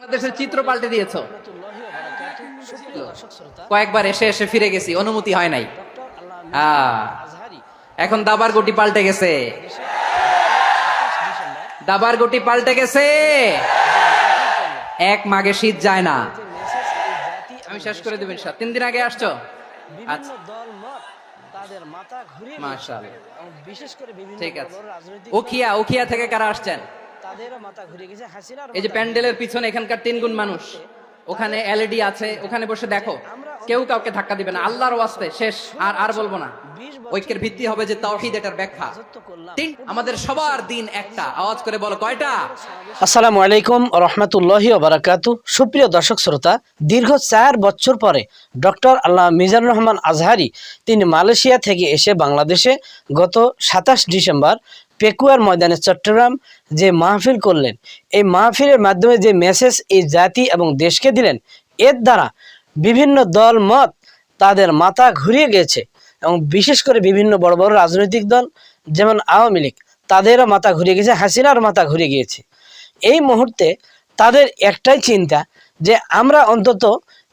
বাংলাদেশের চিত্র পাল্টে দিয়েছ। কয়েকবার এসে এসে ফিরে গেছি অনুমতি হয় নাই। এখন দাবার গুটি পাল্টে গেছে। দাবার গুটি পাল্টে গেছে। এক মাগে শীত যায় না। আমি শেষ করে দেবেন স্যার তিন দিন আগে আসছো? আচ্ছা। দল তাদের মাথা ঘুরিয়ে বিশেষ করে বিভিন্ন ঠিক আছে। বড় রাজনৈতিক উখিয়া উখিয়া থেকে কারা আসছেন? তাদেরও মাথা ঘুরে গেছে হাসিনার এই যে প্যান্ডেলের পিছনে এখানকার তিন গুণ মানুষ ওখানে এলইডি আছে ওখানে বসে দেখো কেউ কাউকে ধাক্কা দিবে না আল্লাহর ওয়াস্তে শেষ আর আর বলব না। ঐক্যের ভিত্তি হবে যে তাওহীদ এটার ব্যাখ্যা। তিন আমাদের সবার দিন একটা আওয়াজ করে বলো কয়টা? আসসালামু আলাইকুম রহমতুল্লাহি বারাকাতু সুপ্রিয় দর্শক শ্রোতা দীর্ঘ চার বছর পরে ডক্টর আল্লাহ মিজানুর রহমান আজহারি তিনি মালয়েশিয়া থেকে এসে বাংলাদেশে গত সাতাশ ডিসেম্বর পেকুয়ার ময়দানে চট্টগ্রাম যে মাহফিল করলেন, এই মাহফিলের মাধ্যমে যে মেসেজ এই জাতি এবং দেশকে দিলেন, এর দ্বারা বিভিন্ন দল মত তাদের মাথা ঘুরিয়ে গেছে এবং বিশেষ করে বিভিন্ন বড় বড় রাজনৈতিক দল যেমন আওয়ামী লীগ, তাদেরও মাথা ঘুরিয়ে গেছে, হাসিনার মাথা ঘুরিয়ে গিয়েছে। এই মুহূর্তে তাদের একটাই চিন্তা যে আমরা অন্তত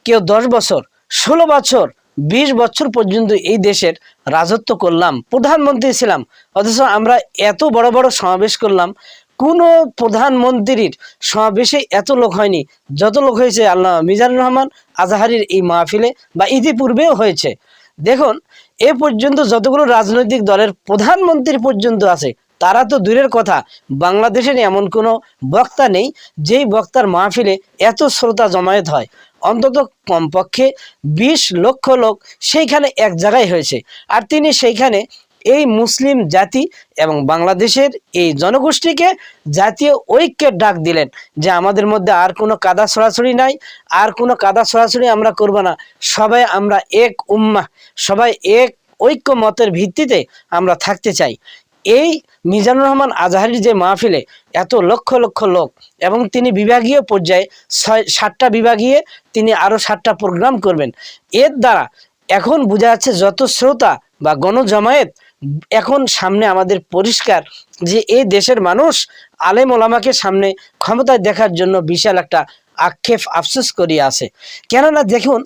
কেউ দশ বছর, ষোলো বছর বিশ বছর পর্যন্ত এই দেশের রাজত্ব করলাম, প্রধানমন্ত্রী ছিলাম। অথচ আমরা এত বড় বড় সমাবেশ করলাম, কোনো প্রধানমন্ত্রীর সমাবেশে এত লোক হয়নি। যত লোক হয়েছে আল্লাহ মিজানুর রহমান, আজাহারির এই মাহফিলে বা ইতিপূর্বেও হয়েছে। দেখুন, এ পর্যন্ত যতগুলো রাজনৈতিক দলের প্রধানমন্ত্রী পর্যন্ত আছে, তারা তো দূরের কথা। বাংলাদেশের এমন কোনো বক্তা নেই, যেই বক্তার মাহফিলে এত শ্রোতা জমায়েত হয়। অন্তত কমপক্ষে বিশ লক্ষ লোক সেইখানে এক জায়গায় হয়েছে। আর তিনি সেইখানে এই মুসলিম জাতি এবং বাংলাদেশের এই জনগোষ্ঠীকে জাতীয় ঐক্যের ডাক দিলেন যে আমাদের মধ্যে আর কোনো কাদা ছড়াছড়ি নাই, আর কোনো কাদা ছড়াছড়ি আমরা করব না। সবাই আমরা এক উম্মা সবাই এক ঐক্য মতের ভিত্তিতে আমরা থাকতে চাই। এই মিজানুর রহমান আজহারির যে মাহফিলে এত লক্ষ লক্ষ লোক এবং তিনি বিভাগীয় পর্যায়ে ছয়, সাতটা বিভাগীয়, তিনি আরও সাতটা প্রোগ্রাম করবেন। এর দ্বারা এখন বোঝা যাচ্ছে যত শ্রোতা বা গণজমায়েত এখন সামনে আমাদের পরিষ্কার যে এই দেশের মানুষ আলেম ওলামাকে সামনে ক্ষমতায় দেখার জন্য বিশাল একটা আক্ষেপ আফসোস করিয়ে আছে। কেননা দেখুন,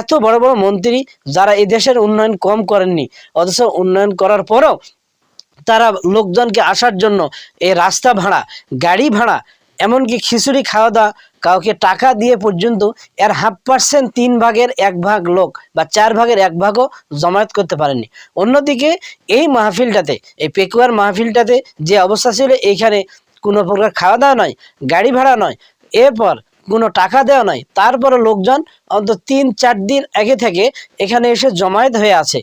এত বড় বড় মন্ত্রী যারা এই দেশের উন্নয়ন কম করেননি, অথচ উন্নয়ন করার পরও তারা লোকজনকে আসার জন্য এ রাস্তা ভাড়া, গাড়ি ভাড়া, এমনকি খিচুড়ি খাওয়া দাওয়া কাউকে টাকা দিয়ে পর্যন্ত এর হাফ পার্সেন্ট তিন ভাগের এক ভাগ লোক বা চার ভাগের এক ভাগও জমায়েত করতে পারেনি অন্যদিকে এই মাহফিলটাতে, এই পেকুয়ার মাহফিলটাতে যে অবস্থা ছিল এইখানে কোনো প্রকার খাওয়া দাওয়া নয়, গাড়ি ভাড়া নয়। এরপর কোনো টাকা দেওয়া নাই। তারপরে লোকজন অন্তত তিন চার দিন আগে থেকে এখানে এসে জমায়েত হয়ে আছে।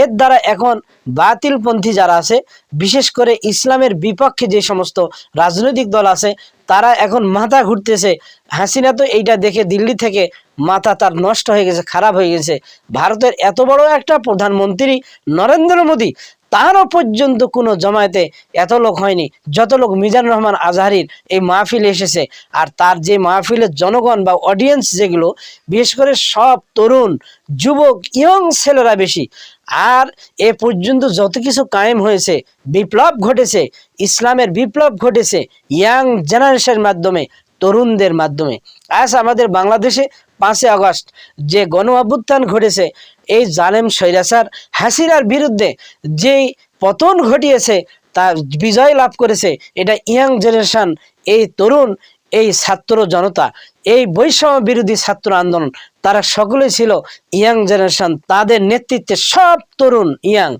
এর দ্বারা এখন বাতিলপন্থী যারা আছে, বিশেষ করে ইসলামের বিপক্ষে যে সমস্ত রাজনৈতিক দল আছে, তারা এখন মাথা ঘুরতেছে। হাসিনা তো এইটা দেখে দিল্লি থেকে মাথা তার নষ্ট হয়ে গেছে, খারাপ হয়ে গেছে। ভারতের এত বড় একটা প্রধানমন্ত্রী নরেন্দ্র মোদী তারও পর্যন্ত কোনো জমায়েতে এত লোক হয়নি, যত লোক মিজান রহমান আজহারির এই মাহফিলে এসেছে। আর তার যে মাহফিলের জনগণ বা অডিয়েন্স যেগুলো, বিশেষ করে সব তরুণ, যুবক ইয়ং ছেলেরা বেশি। আর এ পর্যন্ত যত কিছু কায়েম হয়েছে, বিপ্লব ঘটেছে, ইসলামের বিপ্লব ঘটেছে ইয়াং জেনারেশনের মাধ্যমে। তরুণদের মাধ্যমে। আজ আমাদের বাংলাদেশে পাঁচই আগস্ট, যে গণ অভ্যুত্থান ঘটেছে, এই জালেম সৈরাসার হাসিনার বিরুদ্ধে যেই পতন ঘটিয়েছে তা বিজয় লাভ করেছে, এটা ইয়াং জেনারেশান, এই তরুণ এই ছাত্র জনতা, এই বৈষম্য বিরোধী ছাত্র আন্দোলন, তারা সকলে ছিল ইয়াং জেনারেশন, তাদের নেতৃত্বে সব তরুণ ইয়াং।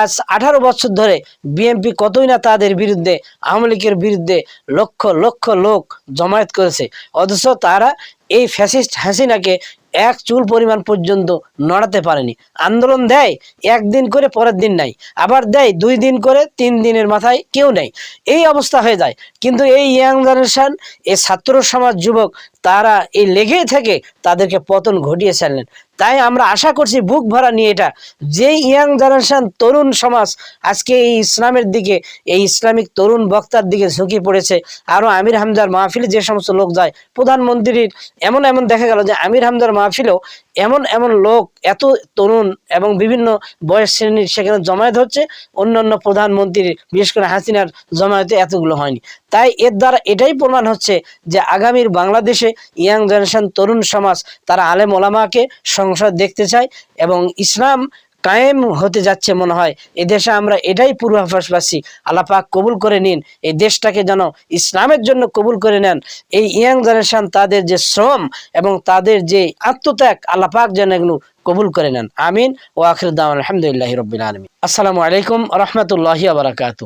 আজ আঠারো বছর ধরে বিএনপি কতই না তাদের বিরুদ্ধে, আওয়ামী লীগের বিরুদ্ধে লক্ষ লক্ষ লোক জমায়েত করেছে। অথচ তারা এই ফ্যাসিস্ট হাসিনাকে এক চুল পরিমাণ পর্যন্ত নড়াতে পারেনি। আন্দোলন দেয়, একদিন করে পরের দিন নাই। আবার দেয়, দুই দিন করে তিন দিনের মাথায় কেউ নেই। এই অবস্থা হয়ে যায়। কিন্তু এই ইয়াং জেনারেশন এই ছাত্র সমাজ যুবক তারা এই লেগেই থেকে তাদেরকে পতন ঘটিয়ে ছাড়লেন। তাই আমরা আশা করছি বুক ভরা নিয়ে এটা। যে ইয়াং জেনারেশন তরুণ সমাজ আজকে এই ইসলামের দিকে, এই ইসলামিক তরুণ বক্তার দিকে ঝুঁকি পড়েছে। আরও আমির হামদার মাহফিলে যে সমস্ত লোক যায়, প্রধানমন্ত্রীর এমন এমন দেখা গেল যে আমির হামদার মাহফিলেও এমন এমন লোক, এত তরুণ এবং বিভিন্ন বয়স শ্রেণির সেখানে জমায়েত হচ্ছে অন্য অন্য প্রধানমন্ত্রীর বিশেষ করে হাসিনার জমায়েতে এতগুলো হয়নি। তাই এর দ্বারা এটাই প্রমাণ হচ্ছে যে আগামীর বাংলাদেশে ইয়াং জেনারেশন তরুণ সমাজ, তারা আলেম ওলামাকে সংসদ দেখতে চায় এবং ইসলাম কায়েম হতে যাচ্ছে মনে হয়। এ দেশে আমরা এটাই পূর্বাভাস পাচ্ছি। আল্লাহ কবুল করে নিন। এই দেশটাকে যেন ইসলামের জন্য কবুল করে নেন। এই ইয়াং জেনারেশন তাদের যে শ্রম এবং তাদের যে আত্মত্যাগ আলাপাক যেন এগুলো কবুল করে নেন। আমিন। ও আখির দাম আলহামদুলিল্লাহ রবিল আলমী আসসালামু আলাইকুম রহমতুল্লাহি আবরাকাতু